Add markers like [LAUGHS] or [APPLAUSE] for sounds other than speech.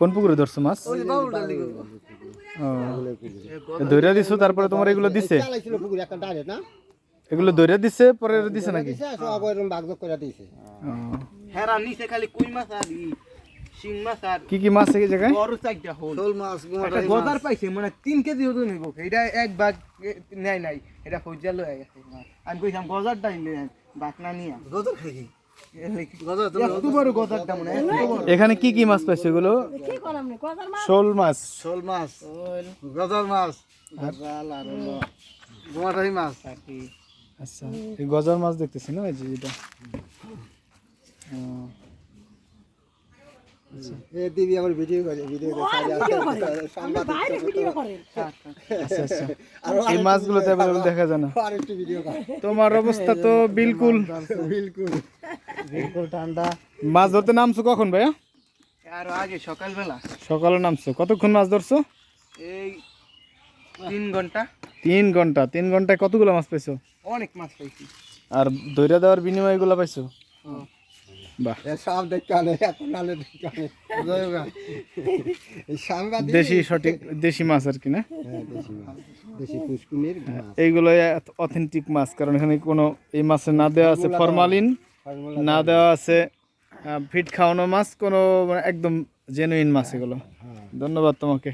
কোন পুকুরে ধরছো মাছ? ধৈর্য দিছো তারপরে তোমার এগুলো দিছে? এগুলো ধৈর্য দিছে পরে দিছে নাকি? দিছে সব এরকম ভাগযোগ করে দিয়েছে ও। হেরা নিচে খালি কুই মাছ আর শিং মাছ আর কি কি মাছ এই জায়গায়? বড় চারটা হোল। শোল মাছ গজার পাইছে মানে তিন কেজি ওজন হইব। এটা এক বাগ নেয় নাই এটা ফৌজা লয়ে গেছে। আমি কইলাম গজারটা নিলে বাক না নিয়া। গজর খাই এখানে কি কি মাছ পাইছে এগুলো? শোল মাছ। শোল মাছ গজার মাছ। মাছ। আচ্ছা এই গজার মাছ দেখতেছি না এই যে এটা। এ দিবি আমার ভিডিও করে ভিডিও করে সাংবাদিক আচ্ছা আচ্ছা। [LAUGHS] এই মাছগুলো তো অ্যাভেলেবল দেখা যায় না। আর ভিডিও কর। তোমার অবস্থা তো বিলকুল। বিলকুল। বিলকুল ঠান্ডা। মাছ ধরতে নামছো কখন ভাইয়া? আর আগে সকালবেলা। সকালে নামছো। কতক্ষণ মাছ ধরছো? এই তিন ঘণ্টা। তিন ঘণ্টা। তিন ঘন্টায় কতগুলো মাছ পাইছো? অনেক মাছ পাইছি। আর দৈরা দেওয়ার বিনিময়ে এগুলো পাইছো? এ সব দেখতে আনে এখন আনে দেখতে আনে দেশি সঠিক দেশি মাছ আর কি না? হ্যাঁ, দেশি পুষ্কুনির এইগুলো অথেন্টিক মাছ কারণ এখানে কোনো এই মাছে না দেওয়া আছে ফরমালিন না দেওয়া আছে ফিট খাওয়ানো মাছ কোনো মানে একদম জেনুইন মাছ এগুলো। ধন্যবাদ তোমাকে।